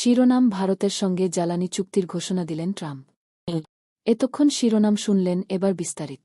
শিরোনাম ভারতের সঙ্গে জ্বালানি চুক্তির ঘোষণা দিলেন ট্রাম্প। এতক্ষণ শিরোনাম শুনলেন এবার বিস্তারিত।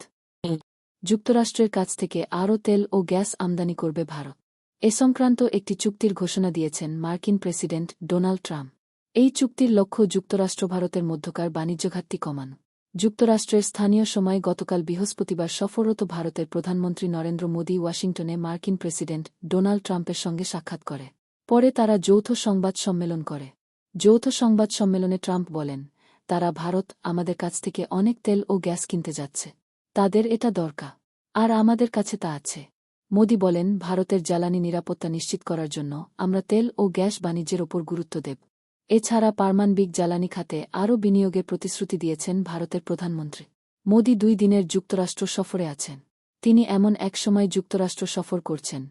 যুক্তরাষ্ট্রের কাছ থেকে আরও তেল ও গ্যাস আমদানি করবে ভারত। এ সংক্রান্ত একটি চুক্তির ঘোষণা দিয়েছেন মার্কিন প্রেসিডেন্ট ডোনাল্ড ট্রাম্প। এই চুক্তির লক্ষ্য যুক্তরাষ্ট্র ভারতের মধ্যকার বাণিজ্য ঘাটতি কমানো। যুক্তরাষ্ট্রের স্থানীয় সময় গতকাল বৃহস্পতিবার সফররত ভারতের প্রধানমন্ত্রী নরেন্দ্র মোদী ওয়াশিংটনে মার্কিন প্রেসিডেন্ট ডোনাল্ড ট্রাম্পের সঙ্গে সাক্ষাৎ করে। পরে তারা যৌথ সংবাদ সম্মেলন করে। যৌথ সংবাদ সম্মেলনে ট্রাম্প বলেন, তারা ভারত আমাদের কাছ থেকে অনেক তেল ও গ্যাস কিনতে যাচ্ছে। তাদের এটা দরকার, আর আমাদের কাছে তা আছে। মোদি বলেন, ভারতের জ্বালানি নিরাপত্তা নিশ্চিত করার জন্য আমরা তেল ও গ্যাস বাণিজ্যের ওপর গুরুত্ব দেব। এছাড়া পারমাণবিক জ্বালানি খাতে আরও বিনিয়োগের প্রতিশ্রুতি দিয়েছেন ভারতের প্রধানমন্ত্রী। মোদি দুই দিনের যুক্তরাষ্ট্র সফরে আছেন। তিনি এমন এক সময় যুক্তরাষ্ট্র সফর করছেন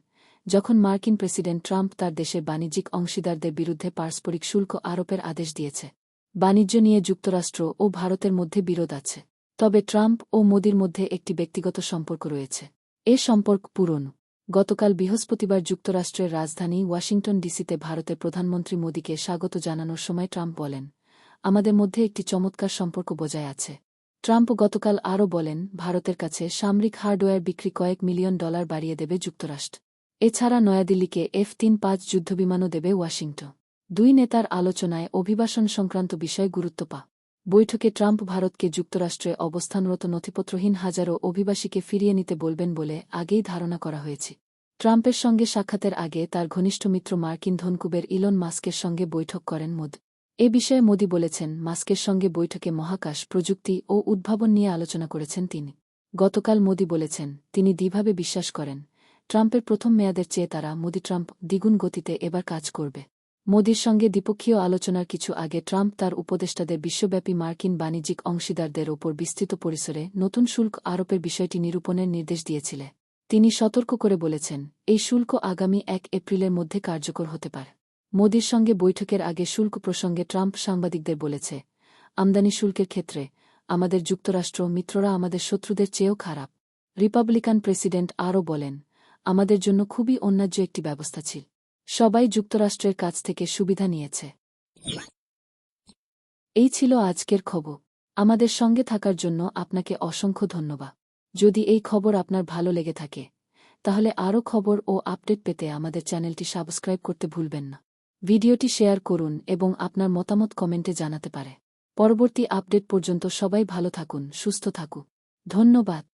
যখন মার্কিন প্রেসিডেন্ট ট্রাম্প তার দেশের বাণিজ্যিক অংশীদারদের বিরুদ্ধে পারস্পরিক শুল্ক আরোপের আদেশ দিয়েছে, বাণিজ্য নিয়ে যুক্তরাষ্ট্র ও ভারতের মধ্যে বিরোধ আছে। তবে ট্রাম্প ও মোদির মধ্যে একটি ব্যক্তিগত সম্পর্ক রয়েছে। এ সম্পর্ক পুরনো গতকাল বৃহস্পতিবার যুক্তরাষ্ট্রের রাজধানী ওয়াশিংটন ডিসিতে ভারতের প্রধানমন্ত্রী মোদীকে স্বাগত জানানোর সময় ট্রাম্প বলেন, আমাদের মধ্যে একটি চমৎকার সম্পর্ক বজায় আছে। ট্রাম্প গতকাল আরও বলেন, ভারতের কাছে সামরিক হার্ডওয়্যার বিক্রি কয়েক মিলিয়ন ডলার বাড়িয়ে দেবে যুক্তরাষ্ট্র। এছাড়া নয়াদিল্লিকে এফ তিন পাঁচ যুদ্ধবিমানও দেবে ওয়াশিংটন। দুই নেতার আলোচনায় অভিবাসন সংক্রান্ত বিষয় গুরুত্ব পা। বৈঠকে ট্রাম্প ভারতকে যুক্তরাষ্ট্রে অবস্থানরত নথিপত্রহীন হাজারো অভিবাসীকে ফিরিয়ে নিতে বলবেন বলে আগেই ধারণা করা হয়েছে। ট্রাম্পের সঙ্গে সাক্ষাতের আগে তার ঘনিষ্ঠ মিত্র মার্কিন ধনকুবের ইলন মাস্কের সঙ্গে বৈঠক করেন মোদ। এ বিষয়ে মোদি বলেছেন, মাস্কের সঙ্গে বৈঠকে মহাকাশ, প্রযুক্তি ও উদ্ভাবন নিয়ে আলোচনা করেছেন তিনি। গতকাল মোদি বলেছেন, তিনি দ্বিভাবে বিশ্বাস করেন ট্রাম্পের প্রথম মেয়াদের চেয়ে তারা মোদি ট্রাম্প দ্বিগুণ গতিতে এবার কাজ করবে। মোদির সঙ্গে দ্বিপক্ষীয় আলোচনার কিছু আগে ট্রাম্প তার উপদেষ্টাদের বিশ্বব্যাপী মার্কিন বাণিজ্যিক অংশীদারদের ওপর বিস্তৃত পরিসরে নতুন শুল্ক আরোপের বিষয়টি নিরূপণের নির্দেশ দিয়েছিলেন। তিনি সতর্ক করে বলেছেন, এই শুল্ক আগামী এক এপ্রিলের মধ্যে কার্যকর হতে পারে। মোদির সঙ্গে বৈঠকের আগে শুল্ক প্রসঙ্গে ট্রাম্প সাংবাদিকদের বলেছে, আমদানি শুল্কের ক্ষেত্রে আমাদের যুক্তরাষ্ট্র মিত্ররা আমাদের শত্রুদের চেয়েও খারাপ। রিপাবলিকান প্রেসিডেন্ট আরও বলেন আমাদের জন্য খুবই অন্যায্য একটি ব্যবস্থা ছিল। সবাই যুক্তরাষ্ট্রের কাছ থেকে সুবিধা নিয়েছে। এই ছিল আজকের খবর। আমাদের সঙ্গে থাকার জন্য আপনাকে অসংখ্য ধন্যবাদ। যদি এই খবর আপনার ভালো লেগে থাকে, তাহলে আরও খবর ও আপডেট পেতে আমাদের চ্যানেলটি সাবস্ক্রাইব করতে ভুলবেন না। ভিডিওটি শেয়ার করুন এবং আপনার মতামত কমেন্টে জানাতে পারে। পরবর্তী আপডেট পর্যন্ত সবাই ভালো থাকুন, সুস্থ থাকুন ধন্যবাদ।